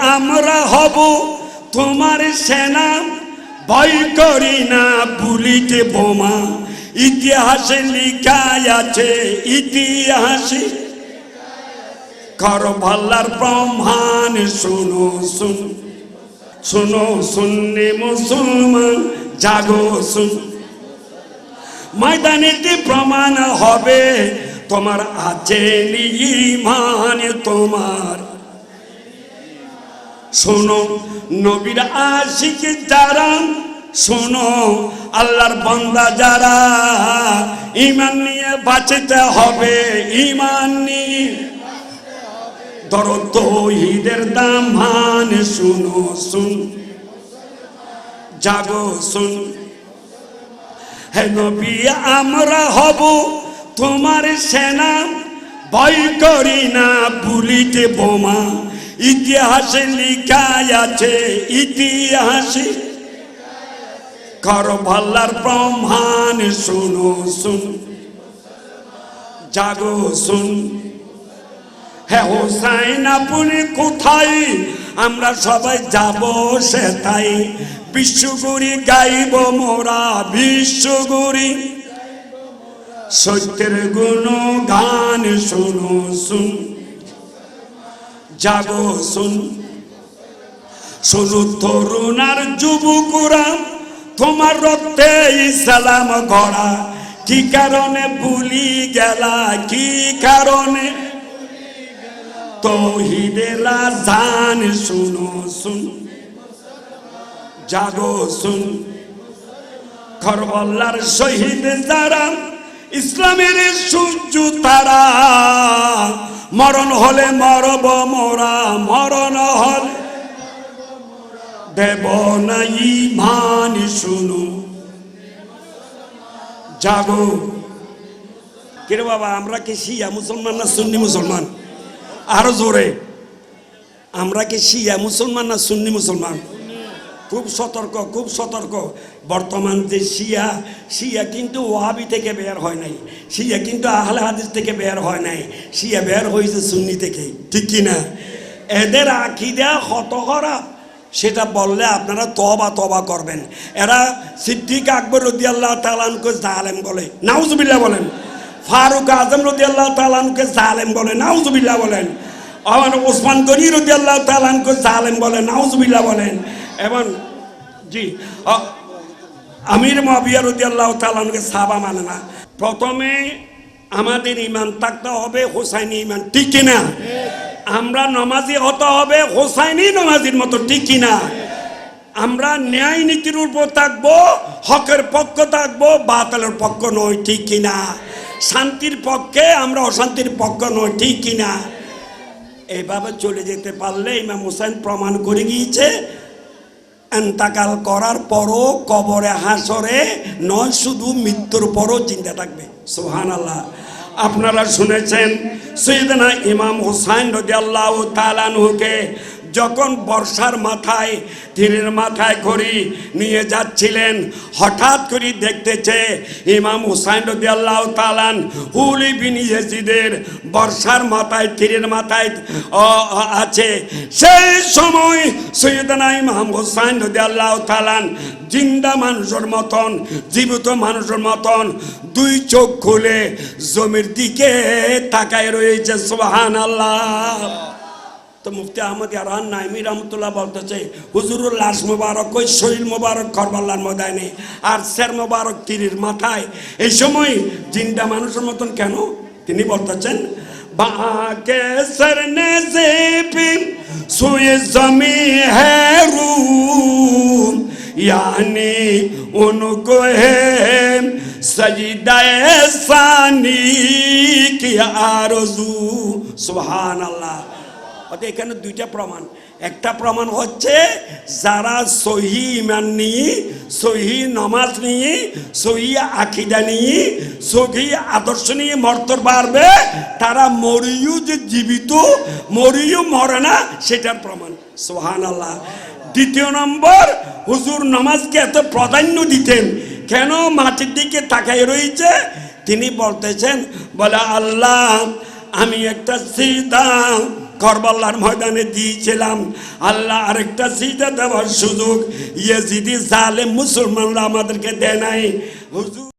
আমরা হব তোমার সেনা। ভয় করি না বুলিতে বোমা। ইতিহাসে লিখায় আছে, ইতিহাসে। করভাল্লার প্রমাণ শুনো, শুন। শুনো শুননি মুসলমান, জাগো, শুন। ময়দানেতে প্রমাণ হবে, তোমার আছে ইমান, তোমার শোনো, নবীর আশিক যারা, শোনো, আল্লাহর বান্দা যারা ইমান নিয়ে বাঁচতে হবে ইমান নিয়ে। ধরো তৌহিদের দাম মান শুনো, শুন। জাগো, শুন। হে নবী, আমরা হব তোমার সেনা, ভয় করি না বুলিতে বোমা। ইতিহাসে লিখায় আছে, ইতিহাসে। করভাল্লার প্রমাণ শুনো, শুন। জাগো, শুন। হ্যাঁ হোসাইন আপনি কোথায়? আমরা সবাই যাব সে তাই বিশ্বগুরি গাইব মোরা, বিশ্বগুরি। সত্যের গুণ গান শুনো, শুন। জাগো শুন। শুনু তরুণ আর যুবকরা, তোমার রক্তে ইসলাম গড়া। কি কারণে ভুলি গেলা, কি কারণে? তৌহিদের জান শুনো শুন। জাগো শুন। খরবল্লার শহীদ যারা, ইসলামের সূর্য তারা। মরণ হলে মরব মোরা, মরণ হলে দেব না ইমান শুনু। জাগো। কিরে বাবা, আমরা কি শিয়া মুসলমান না সুন্নি মুসলমান? আরও জোরে। আমরা কি শিয়া মুসলমান না সুন্নি মুসলমান? খুব সতর্ক খুব সতর্ক। বর্তমান যে শিয়া শিয়া কিন্তু ওয়াহাবি থেকে বের হয় নাই। শিয়া কিন্তু আহলে হাদিস থেকে বের হয় নাই। শিয়া বের হয়েছে সুন্নি থেকে, ঠিক কি না? এদের আকিদা কত খারাপ সেটা বললে আপনারা তবা তবা করবেন। এরা সিদ্দিক আকবর রদি আল্লাহ তালানকে জালেম বলে, নাউজুবিল্লাহ বলেন। ফারুক আজম রদি আল্লাহ তালানকে জালেম বলে, নাউজুবিল্লাহ বলেন। আমার ওসমান গনি রদি আল্লাহ তালানকে জালেম বলে, নাউজুবিল্লাহ বলেন। এবং জি আমির মহাবিয়া রদি আল্লাহ তালানকে সাবা মানে না। প্রথমে আমাদের ইমান থাকতে হবে, হোসাইনি ইমান ঠিক কিনা? আমরা নমাজি হতে হবে, হোসাইনি নমাজির মতো ঠিক কিনা? আমরা ন্যায় নীতির উপর থাকব, হকের পক্ষ থাকব, বাতালের পক্ষ নয় ঠিক কিনা? শান্তির পক্ষে আমরা অশান্তির পক্ষ নয় ঠিক কিনা? এভাবে চলে যেতে পারলে ইমাম হোসেন প্রমাণ করে গিয়েছে এন্তাকাল করার পরও কবরে হাসরে নয়, শুধু মৃত্যুর পরও চিন্তা থাকবে। সোহান আল্লাহ আপনারা শুনেছেন সৈদনা ইমাম হুসাইন রদি তালানহুকে যখন বর্ষার মাথায়, তীরের মাথায় করি নিয়ে যাচ্ছিলেন, হঠাৎ করে দেখতেছে ইমাম হুসাইন রদি আল্লাহ তালান হুলি বিন বর্ষার মাথায়, তীরের মাথায় আছে। সেই সময় সৈয়দনা ইমাম হুসাইন রদি আল্লাহ তালান জিন্দা মানুষের মতন, জীবিত মানুষের মতন দুই চোখ খুলে জমির দিকে তাকায় রয়েছে সুবহান আল্লাহ তো মুফতি আহমদ ইয়ারহান নাইমি রহমতুল্লাহ বলতেছে হুজুরুল লাশ মোবারক ওই শরীর মোবারক করবাল্লার ময়দানে আর শের মোবারক তীরের মাথায় এই সময় জিন্দা মানুষের মতন কেন তিনি বলতেছেন বাকে সরনে से भी सोए जमी है रूम यानी उनको है सजदाए सानी की आरजू सुभान अल्लाह অর্থাৎ এখানে দুইটা প্রমাণ। একটা প্রমাণ হচ্ছে, যারা সহি ইমান নিয়ে, সহি নমাজ নিয়ে, সহি আকিদা নিয়ে, সহি আদর্শ নিয়ে মর্তর পারবে, তারা মরিও যে জীবিত মরিও মরে না, সেটার প্রমাণ। সোহান আল্লাহ দ্বিতীয় নম্বর, হুজুর নামাজকে এত প্রাধান্য দিতেন, কেন মাটির দিকে তাকাই রয়েছে? তিনি বলতেছেন, বলে আল্লাহ, আমি একটা সিদা করবাল্লার ময়দানে দিয়েছিলাম আল্লাহ আরেকটা সিজা দেওয়ার সুযোগ। ইয়ে জিদি সালে মুসলমানরা আমাদেরকে দেয় নাই। হুজুর